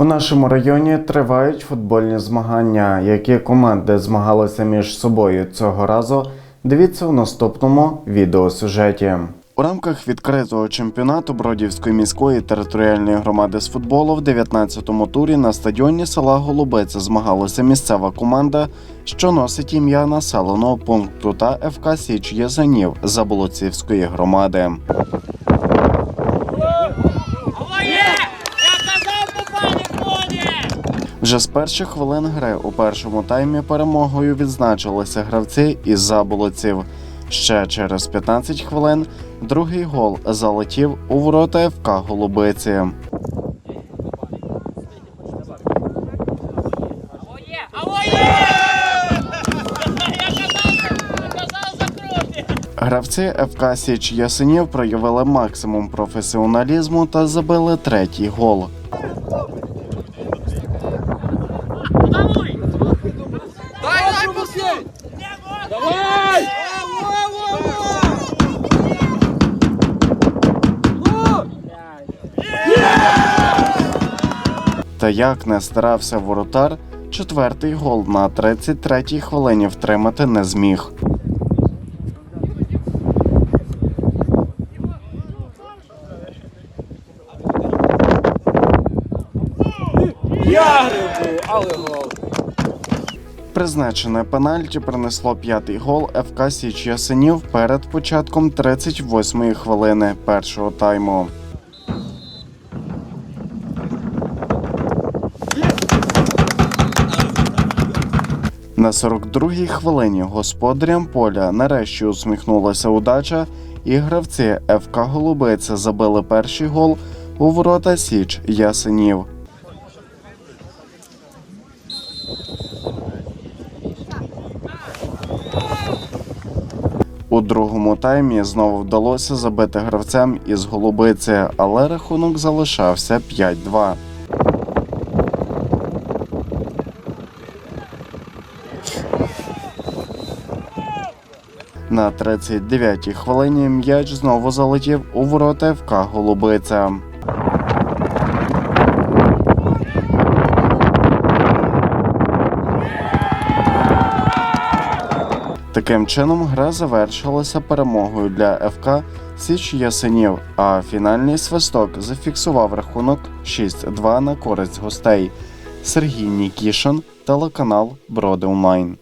У нашому районі тривають футбольні змагання. Які команди змагалися між собою цього разу? Дивіться у наступному відеосюжеті. У рамках відкритого чемпіонату Бродівської міської територіальної громади з футболу в 19-му турі на стадіоні села Голубиця змагалася місцева команда, що носить ім'я населеного пункту та ФК Січ Язанів Заболоцівської громади. Вже з перших хвилин гри у першому таймі перемогою відзначилися гравці із заболоців. Ще через 15 хвилин другий гол залетів у ворота ФК Голубиці. Гравці ФК Січ Ясенів проявили максимум професіоналізму та забили третій гол. Та як не старався воротар, четвертий гол на 33-й хвилині втримати не зміг. Призначене пенальті принесло п'ятий гол ФК Січ Ясенів перед початком 38-ї хвилини першого тайму. На 42-й хвилині господарям поля нарешті усміхнулася удача, і гравці ФК Голубиця забили перший гол у ворота Січ Ясенів. У другому таймі знову вдалося забити гравцям із голубиці, але рахунок залишався 5-2. На 39-й хвилині м'яч знову залетів у ворота ФК Голубиця. Таким чином, гра завершилася перемогою для ФК Січ Ясенів, а фінальний свисток зафіксував рахунок 6-2 на користь гостей. Сергій Нікішин, телеканал Броди Онлайн.